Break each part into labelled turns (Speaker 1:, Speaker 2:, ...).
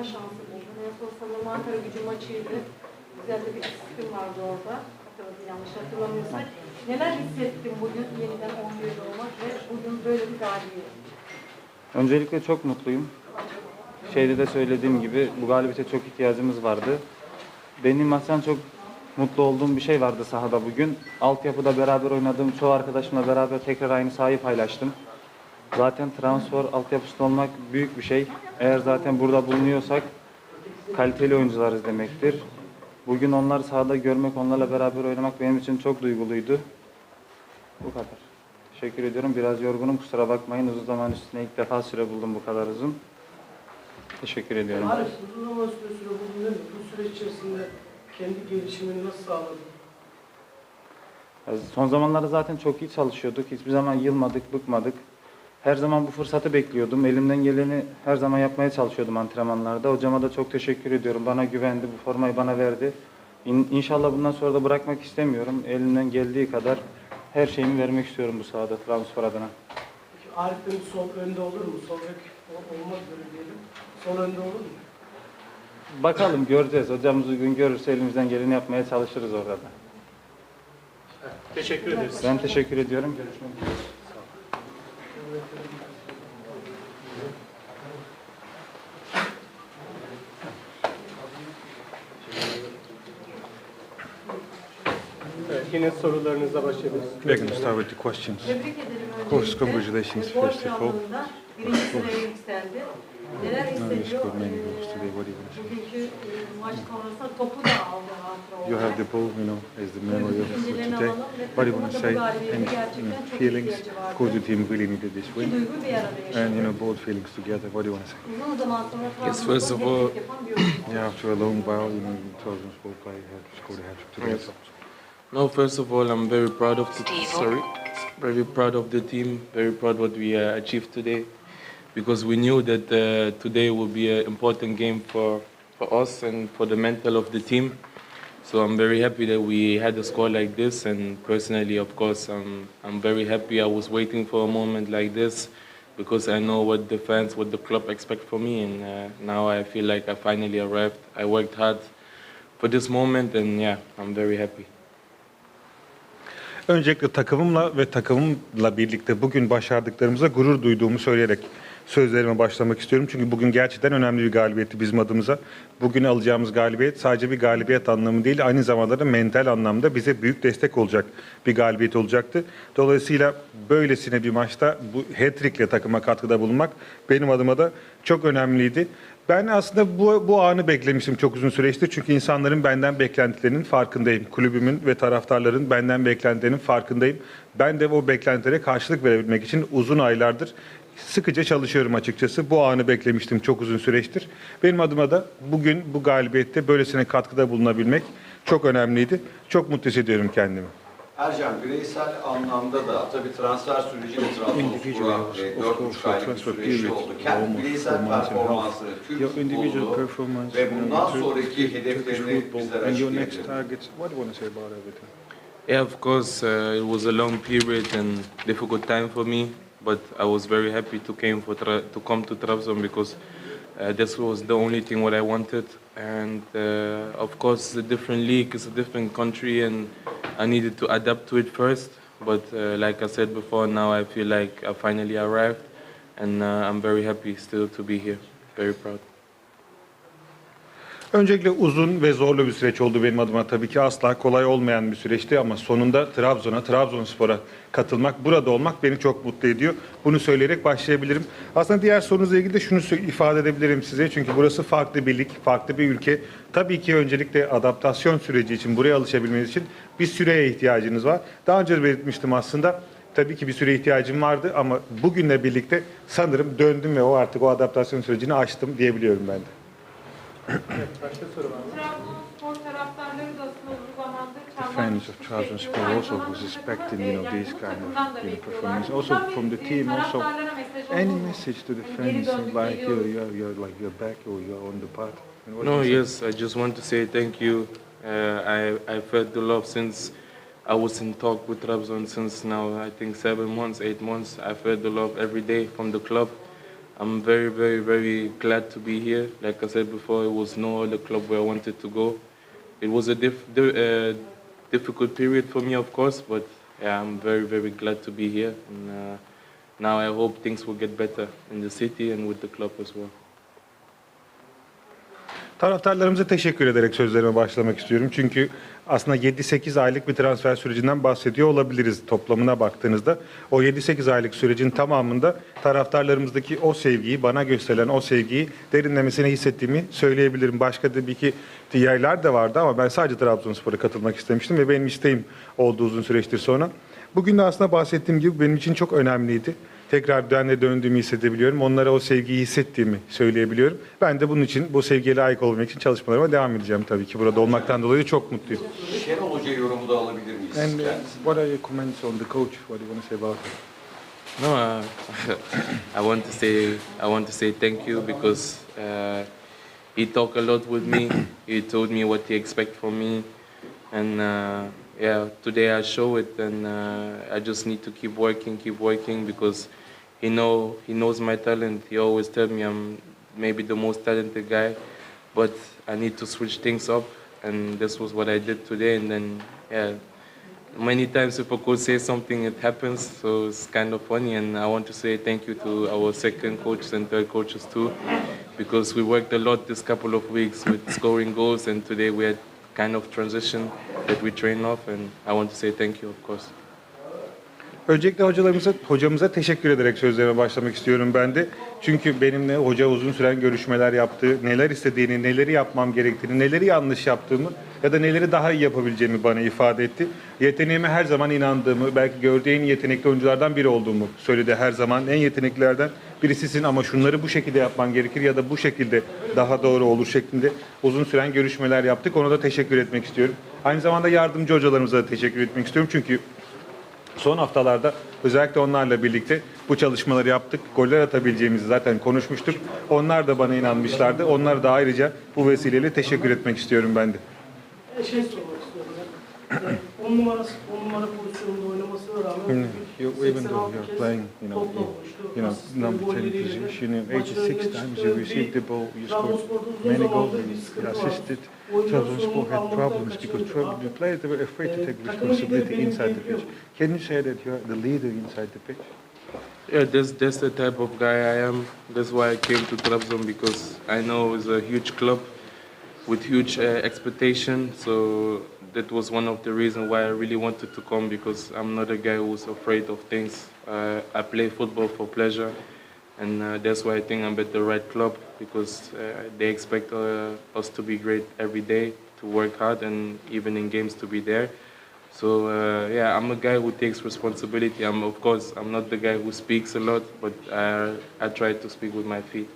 Speaker 1: oynama şansı buldum. En son sanırım Ankara gücü maçıydı. Güzel de bir asistim vardı orada. Hatırladım yanlış hatırlamıyorsak. Neler hissettin bugün yeniden 11'de olmak ve bugün böyle bir galibiyet?
Speaker 2: Öncelikle çok mutluyum. Şeyde de söylediğim gibi bu galibiyete çok ihtiyacımız vardı. Benim aslında çok mutlu olduğum bir şey vardı sahada bugün. Altyapıda beraber oynadığım çoğu arkadaşımla beraber tekrar aynı sahayı paylaştım. Zaten transfer altyapısında olmak büyük bir şey. Eğer zaten burada bulunuyorsak kaliteli oyuncularız demektir. Bugün onları sahada görmek, onlarla beraber oynamak benim için çok duyguluydu. Bu kadar. Teşekkür ediyorum. Biraz yorgunum. Kusura bakmayın. Uzun zaman üstüne ilk defa süre buldum bu kadar uzun. Teşekkür ediyorum.
Speaker 3: Arif uzun zaman süre süre buldun değil mi? Bu süre içerisinde kendi gelişimini nasıl sağladın?
Speaker 2: Ya Son zamanlarda zaten çok iyi çalışıyorduk. Hiçbir zaman yılmadık, bıkmadık. Her zaman bu fırsatı bekliyordum. Elimden geleni her zaman yapmaya çalışıyordum antrenmanlarda. Hocama da çok teşekkür ediyorum. Bana güvendi, bu formayı bana verdi. İn- İnşallah bundan sonra da bırakmak istemiyorum. Elimden geldiği kadar her şeyimi vermek istiyorum bu sahada Trabzonspor adına.
Speaker 3: Peki Arif'in sol önde olur mu? Sol bek ol- olmak üzere diyelim. Sol önde olur mu?
Speaker 2: Bakalım göreceğiz. Hocamız uygun görürse elimizden geleni yapmaya çalışırız orada da.
Speaker 4: Teşekkür ederiz.
Speaker 2: Ben teşekkür ediyorum. Görüşmek üzere.
Speaker 4: Evet, yine sorularınızla başlayabiliriz.
Speaker 5: To start with the questions.
Speaker 1: Tebrik ederim öncelikle.
Speaker 5: course, congratulations, first of all.
Speaker 1: krallığında birinci sıraya yükseldi. Neler
Speaker 5: No, you
Speaker 1: hissediyor?
Speaker 5: scored many today. What do you want to say?
Speaker 1: Bugünkü e, maç sonrasında topu da aldı
Speaker 5: You have the ball, you know, as the memory of for
Speaker 1: Düşüncelerini
Speaker 5: today.
Speaker 1: alalım ve
Speaker 5: What do you want to say?
Speaker 1: da bu
Speaker 5: Any you
Speaker 1: gerçekten
Speaker 5: know, feelings?
Speaker 1: ihtiyacı vardı.
Speaker 5: Of course, the team really needed this win,
Speaker 1: duygu bir arada
Speaker 5: and you know, both feelings together. What do you want to say?
Speaker 1: Uzun zaman sonra
Speaker 6: Yes, first of all-
Speaker 1: hat-trick yapan bir oyuncu.
Speaker 5: Yeah, after a long while, you know, Trabzonspor player had scored a hat trick today.
Speaker 6: Yes. No, first of all, I'm very proud of the team. sorry, very proud of the team. Very proud what we uh, achieved today, because we knew that uh, today would be an important game for for us and for the mental of the team. So I'm very happy that we had a score like this, and personally, of course, I'm I'm very happy. I was waiting for a moment like this because I know what the fans, what the club expect from me, and uh, now I feel like I finally arrived. I worked hard for this moment, and yeah, I'm very happy.
Speaker 5: Öncelikle takımımla ve takımımla birlikte bugün başardıklarımıza gurur duyduğumu söyleyerek sözlerime başlamak istiyorum. Çünkü bugün gerçekten önemli bir galibiyetti bizim adımıza. Bugün alacağımız galibiyet sadece bir galibiyet anlamı değil, aynı zamanda da mental anlamda bize büyük destek olacak bir galibiyet olacaktı. Dolayısıyla böylesine bir maçta bu hat-trick'le takıma katkıda bulunmak benim adıma da çok önemliydi. Ben aslında bu, bu anı beklemiştim çok uzun süreçtir. Çünkü insanların benden beklentilerinin farkındayım. Kulübümün ve taraftarların benden beklentilerinin farkındayım. Ben de o beklentilere karşılık verebilmek için uzun aylardır sıkıca çalışıyorum açıkçası. Bu anı beklemiştim çok uzun süreçtir. Benim adıma da bugün bu galibiyette böylesine katkıda bulunabilmek çok önemliydi. Çok mutlu hissediyorum kendimi.
Speaker 7: Ercan bireysel anlamda da tabii transfer süreci de Trabzonspor'a e,
Speaker 5: of
Speaker 7: dört
Speaker 5: course,
Speaker 7: buçuk
Speaker 5: the
Speaker 7: aylık bir süreçte oldu. Kendi bireysel performansını, Türk
Speaker 5: Your individual
Speaker 7: futbolunu
Speaker 5: performance,
Speaker 7: ve bundan sonraki hedeflerini bizlere
Speaker 5: and your next
Speaker 7: açıklayabilir.
Speaker 5: targets. What do you want to say about everything?
Speaker 6: Yeah, of course, uh, it was a long period and difficult time for me, but I was very happy to came for to come to Trabzon because uh, this was the only thing what I wanted. And uh, of course, it's a different league, it's a different country, and I needed to adapt to it first. But uh, like I said before, now I feel like I finally arrived, and uh, I'm very happy still to be here. Very proud.
Speaker 5: Öncelikle uzun ve zorlu bir süreç oldu benim adıma. Tabii ki asla kolay olmayan bir süreçti ama sonunda Trabzon'a, Trabzonspor'a katılmak, burada olmak beni çok mutlu ediyor. Bunu söyleyerek başlayabilirim. Aslında diğer sorunuzla ilgili de şunu ifade edebilirim size. Çünkü burası farklı bir lig, farklı bir ülke. Tabii ki öncelikle adaptasyon süreci için, buraya alışabilmeniz için bir süreye ihtiyacınız var. Daha önce belirtmiştim aslında. Tabii ki bir süre ihtiyacım vardı ama bugünle birlikte sanırım döndüm ve o artık o adaptasyon sürecini açtım diyebiliyorum ben de.
Speaker 4: Başka soru var mı?
Speaker 1: Trabzonspor taraftarları da aslında uzun zamandır
Speaker 5: the fans of Trabzonspor also was expecting, you know, these kind of you know, performance. Also from the team, also any message to the fans like you're, you're, you're like you're back or you're on the path.
Speaker 6: No, yes, I just want to say thank you. Uh, I, I felt the love since I was in talk with Trabzon since now, I think seven months, eight months. I felt the love every day from the club. I'm very, very, very glad to be here. Like I said before, it was no other club where I wanted to go. It was a diff- di- uh, difficult period for me, of course, but yeah, I'm very, very glad to be here. And uh, now I hope things will get better in the city and with the club as well.
Speaker 5: Taraftarlarımıza teşekkür ederek sözlerime başlamak istiyorum. Çünkü aslında 7-8 aylık bir transfer sürecinden bahsediyor olabiliriz toplamına baktığınızda. O 7-8 aylık sürecin tamamında taraftarlarımızdaki o sevgiyi, bana gösterilen o sevgiyi derinlemesine hissettiğimi söyleyebilirim. Başka tabii ki diğerler de vardı ama ben sadece Trabzonspor'a katılmak istemiştim ve benim isteğim oldu uzun süreçtir sonra. Bugün de aslında bahsettiğim gibi benim için çok önemliydi. Tekrar düzenle döndüğümü hissedebiliyorum. Onlara o sevgiyi hissettiğimi söyleyebiliyorum. Ben de bunun için, bu sevgiye layık olmak için çalışmalarıma devam edeceğim tabii ki. Burada olmaktan dolayı çok mutluyum.
Speaker 7: Şenol Hoca yorumu da alabilir miyiz?
Speaker 5: And uh, what are your comments on the coach? What do you want to say about him?
Speaker 6: No, uh, I want to say I want to say thank you because uh, he talked a lot with me. he told me what he expect from me, and uh, yeah, today I show it, and uh, I just need to keep working, keep working because he know he knows my talent. He always tell me I'm maybe the most talented guy, but I need to switch things up, and this was what I did today, and then yeah many times if a coach says something, it happens. So it's kind of funny. And I want to say thank you to our second coaches and third coaches too, because we worked a lot this couple of weeks with scoring goals, and today we had kind of transition that we train off. And I want to say thank you, of course.
Speaker 5: Öncelikle hocalarımıza, hocamıza teşekkür ederek sözlerime başlamak istiyorum ben de. Çünkü benimle hoca uzun süren görüşmeler yaptı. Neler istediğini, neleri yapmam gerektiğini, neleri yanlış yaptığımı ya da neleri daha iyi yapabileceğimi bana ifade etti. Yeteneğime her zaman inandığımı, belki gördüğü en yetenekli oyunculardan biri olduğumu söyledi her zaman. En yeteneklilerden birisisin ama şunları bu şekilde yapman gerekir ya da bu şekilde daha doğru olur şeklinde uzun süren görüşmeler yaptık. Ona da teşekkür etmek istiyorum. Aynı zamanda yardımcı hocalarımıza da teşekkür etmek istiyorum. Çünkü Son haftalarda özellikle onlarla birlikte bu çalışmaları yaptık. Goller atabileceğimizi zaten konuşmuştuk. Onlar da bana inanmışlardı. Onlara da ayrıca bu vesileyle teşekkür etmek istiyorum ben de.
Speaker 3: E, şey sormak istiyorum ben. 10 numarası 10 numara pozisyonunda rağmen
Speaker 5: You, even though you're playing, you know, you, you know, number 10 position, you
Speaker 3: maçın
Speaker 5: 86 times you received the ball, you scored many goals, you assisted. Trabzonspor had problems because. The players they were afraid to take responsibility inside the pitch. Can you say that you're the leader inside the pitch?
Speaker 6: Yeah, that's that's the type of guy I am. That's why I came to Trabzon because I know it's a huge club with huge uh, expectation. So that was one of the reasons why I really wanted to come because I'm not a guy who's afraid of things. Uh, I play football for pleasure, and uh, that's why I think I'm at the right club because uh, they expect uh, us to be great every day, to work hard, and even in games to be there. So uh, yeah, I'm a guy who takes responsibility. I'm of course I'm not the guy who speaks a lot, but I I try to speak with my feet.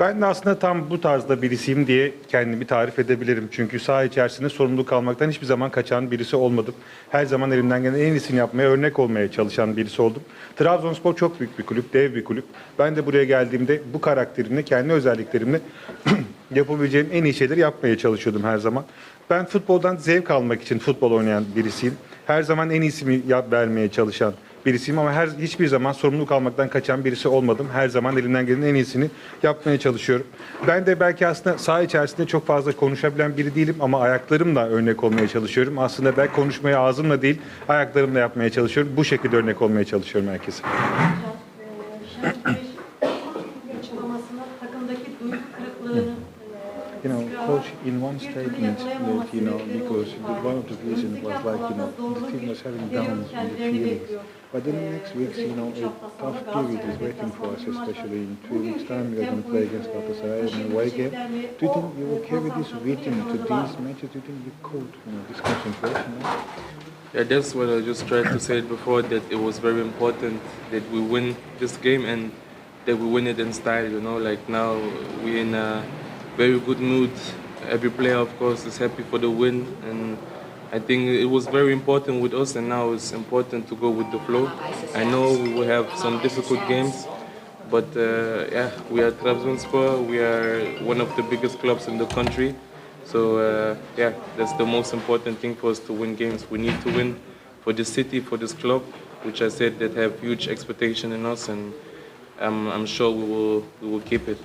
Speaker 5: Ben de aslında tam bu tarzda birisiyim diye kendimi tarif edebilirim. Çünkü saha içerisinde sorumluluk almaktan hiçbir zaman kaçan birisi olmadım. Her zaman elimden gelen en iyisini yapmaya, örnek olmaya çalışan birisi oldum. Trabzonspor çok büyük bir kulüp, dev bir kulüp. Ben de buraya geldiğimde bu karakterimle, kendi özelliklerimle yapabileceğim en iyi şeyleri yapmaya çalışıyordum her zaman. Ben futboldan zevk almak için futbol oynayan birisiyim. Her zaman en iyisini yap vermeye çalışan birisiyim ama her hiçbir zaman sorumluluk almaktan kaçan birisi olmadım. Her zaman elimden gelen en iyisini yapmaya çalışıyorum. Ben de belki aslında saha içerisinde çok fazla konuşabilen biri değilim ama ayaklarımla örnek olmaya çalışıyorum. Aslında belki konuşmayı ağzımla değil, ayaklarımla yapmaya çalışıyorum. Bu şekilde örnek olmaya çalışıyorum herkese.
Speaker 1: Bey açıklamasında takımdaki duygu kırıklığını
Speaker 5: You know, coach, in one statement, that you know, because one of the reasons was like, you know, the team was having down in the feelings. But then next week, you know, a tough period is waiting for us, especially in two weeks' time, we are going to play against Galatasaray in an away game. Do you think you will carry this you to these matches? Do you think you could, you know, this concentration? now?
Speaker 6: Yeah, that's what I just tried to say before. That it was very important that we win this game and that we win it in style. You know, like now we're in a very good mood. Every player, of course, is happy for the win, and I think it was very important with us. And now it's important to go with the flow. I know we will have some difficult games, but uh, yeah, we are Trabzonspor. We are one of the biggest clubs in the country. So uh, yeah, that's the most important thing for us to win games. We need to win for the city, for this club, which I said that have huge expectation in us, and um, I'm sure we will we will keep it.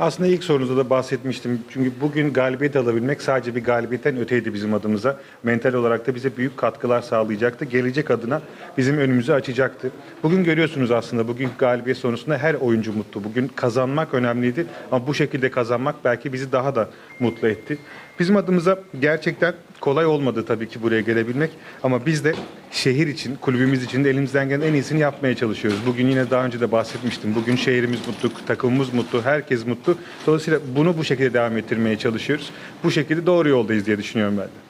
Speaker 5: Aslında ilk sorunuzda da bahsetmiştim. Çünkü bugün galibiyet alabilmek sadece bir galibiyetten öteydi bizim adımıza. Mental olarak da bize büyük katkılar sağlayacaktı. Gelecek adına bizim önümüzü açacaktı. Bugün görüyorsunuz aslında bugün galibiyet sonrasında her oyuncu mutlu. Bugün kazanmak önemliydi ama bu şekilde kazanmak belki bizi daha da mutlu etti. Bizim adımıza gerçekten kolay olmadı tabii ki buraya gelebilmek ama biz de şehir için, kulübümüz için de elimizden gelen en iyisini yapmaya çalışıyoruz. Bugün yine daha önce de bahsetmiştim. Bugün şehrimiz mutlu, takımımız mutlu, herkes mutlu. Dolayısıyla bunu bu şekilde devam ettirmeye çalışıyoruz. Bu şekilde doğru yoldayız diye düşünüyorum ben de.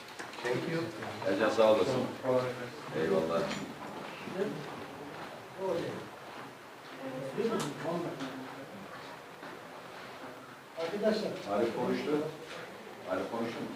Speaker 7: Thank you. Ercan sağ olasın. Eyvallah.
Speaker 3: Arkadaşlar
Speaker 7: Arif konuştu. Arif konuştu mu?